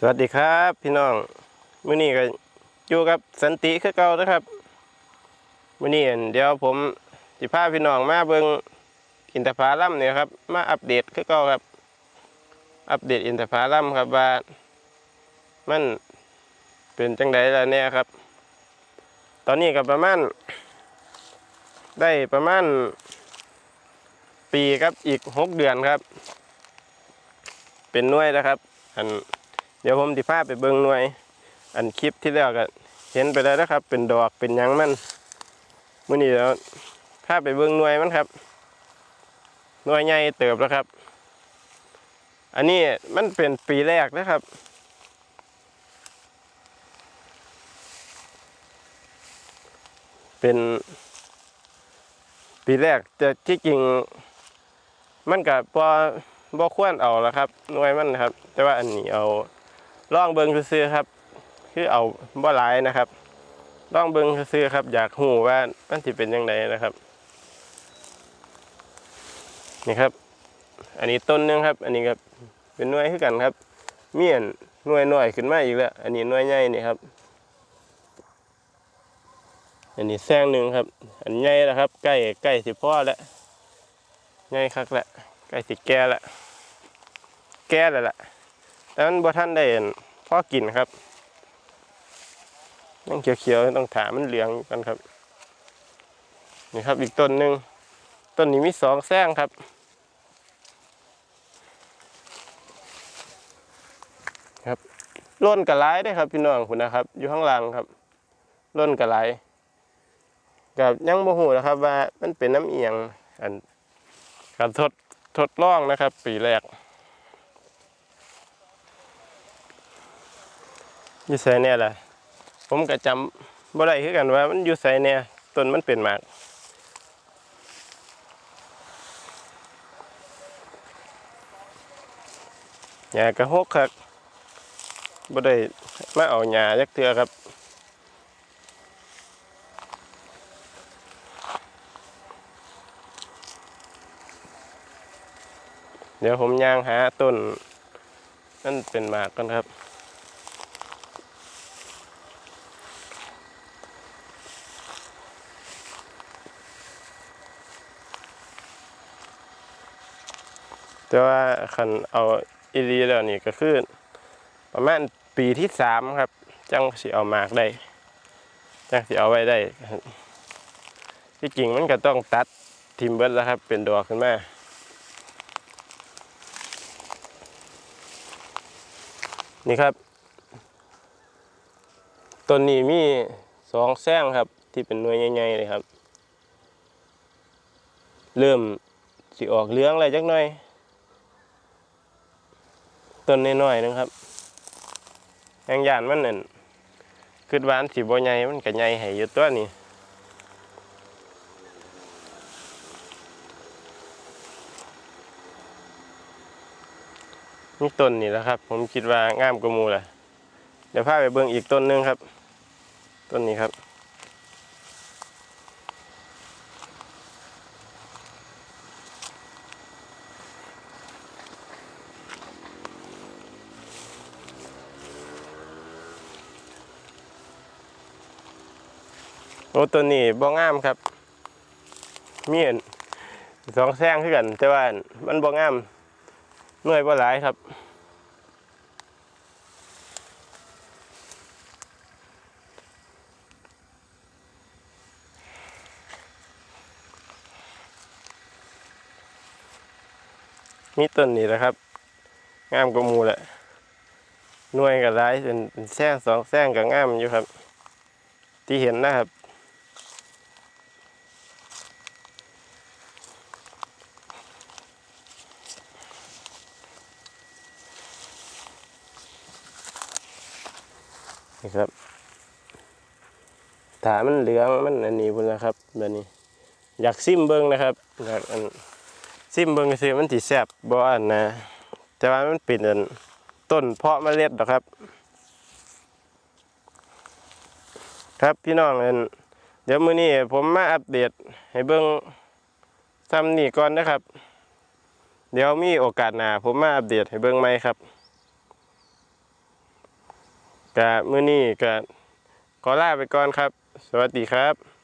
สวัสดีครับพี่น้องมื้อนี้ก็อยู่กับสันติคือเก่านะครับมื้อนี้เดี๋ยวผมสิพาพี่น้องมาเบิงอินทผลัมเนี่ยครับมาอัปเดตคือเก่าครับ อัปเดตอินทผลัมครับว่ามันเป็นจังไดล่ะเนี่ยครับ ตอนนี้ก็ประมาณได้ประมาณปีครับอีกหกเดือนครับ เป็นน่วยนะครับอัน เดี๋ยวผมสิพาไปเบิ่งหน่วย อันคลิปที่แล้วก็เห็นไปแล้วนะครับ เป็นดอกเป็นยังมันมื้อนี้เดี๋ยวพไปเบิ่งหน่วยมันครับ หน่วยใหญ่เติบแล้วครับ อันนี้มันเป็นปีแรกนะครับเป็นปีแรกแต่ที่จริง มันกับพอบ่ควรเอาและครับหน่วยมันนครับ แต่ว่าอันนี้เอา ล่องเบิงซื่อครับ คือเอาบ่หลายนะครับล่องเบิงซื่อครับ อยากหูว่ามันสิเป็นยังไงนะครับ นี่ครับ อันนี้ต้นหนึงครับ อันนี้ก็เป็นหน่วยคือกันครับ เมียนหน่วยน้อยขึ้นมาอีกแล้ว อันนี้หน่วยใหญ่นี่ครับ อันนี้แซงหนึ่งครับ อันใหญ่แล้วครับ ใกล้ใกล้สิพ่อแล้วใหญ่คักแล้วใกล้สิแก่แล้วแก่แล้วล่ะ แต่มันบ่ทันได้อั่นพ่อกินครับยังเขียวๆต้องถามมันเหลืองกันครับ นี่ครับอีกต้นหนึ่งต้นนี้มีสองแซงครับครับร่นกระไรได้ครับพี่น้องคุณนะครับ อยู่ข้างล่างครับร่นกระไรกับยังโมโหนะครับ ว่ามันเป็นน้ำเอียงอันการทดทดลองนะครับ ปีแรก อยู่ไสเนี่ยแหละผมก็จำบ่ได้คือกันว่ามันอยู่ไสเนี่ยต้นมันเป็นหมากหญ้ากระหกครับบ่ได้มาเอาหญ้าจักเทื่อครับเดี๋ยวผมย่างหาต้นนั่นเป็นหมากกันครับ แต่ว่าคันเอาอีรีแล้วนี่ก็คือประมาณปีที่สามครับ จังสิเอาหมากได้ จังสิเอาไว้ได้ที่จริงมันก็ต้องตัดทิมเบิร์ดแล้วครับ เป็นดอกขึ้นมานี่ครับต้นนี้มีสองแซงครับ ที่เป็นหน่วยใหญ่ๆเลยครับ เริ่มสิออกเลื้องอะไรจักหน่อย ต้นน้อยๆนึงครับยางยานมันนั่นคือหวานสีบ่ใหญ่มันก็ใหญ่ให้อยู่ตัวนี้นี่ต้นนี่แหละครับ ผมคิดว่างามกว่ามูแหละเดี๋ยวพาไปเบิ่งอีกต้นนึงครับ ต้นนี้ครับ โอ้ตัวนี้บ่งามครับ มีอันสองแซงคือกัน แต่ว่ามันบ่งามหน่วยบ่หลายครับมีต้นนี้แหละครับ งามกว่ามูแหละหน่วยกับหลายเป็นเป็นแซงสองแซงกับงามอยู่ครับ ที่เห็นนะครับ นี่ครับถามันเหลืองมันอันนี้พุ่นนะครับแบบนี้ อยากซิมเบิ้งนะครับอยากอันซิมเบิ้งคือมันสิแซบบ่อันนะ แต่ว่ามันเป็นอันต้นเพาะเมล็ดหรอครับ ครับพี่น้องเอันเดี๋ยวมื้อนี้ผมมาอัปเดตให้เบิ่งซ้ำนี่ก่อนนะครับ เดี๋ยวมีโอกาสหน้าผมมาอัปเดตให้เบิ่งใหมครับ กะมื้อนี้ก็ขอลาไปก่อนครับ สวัสดีครับ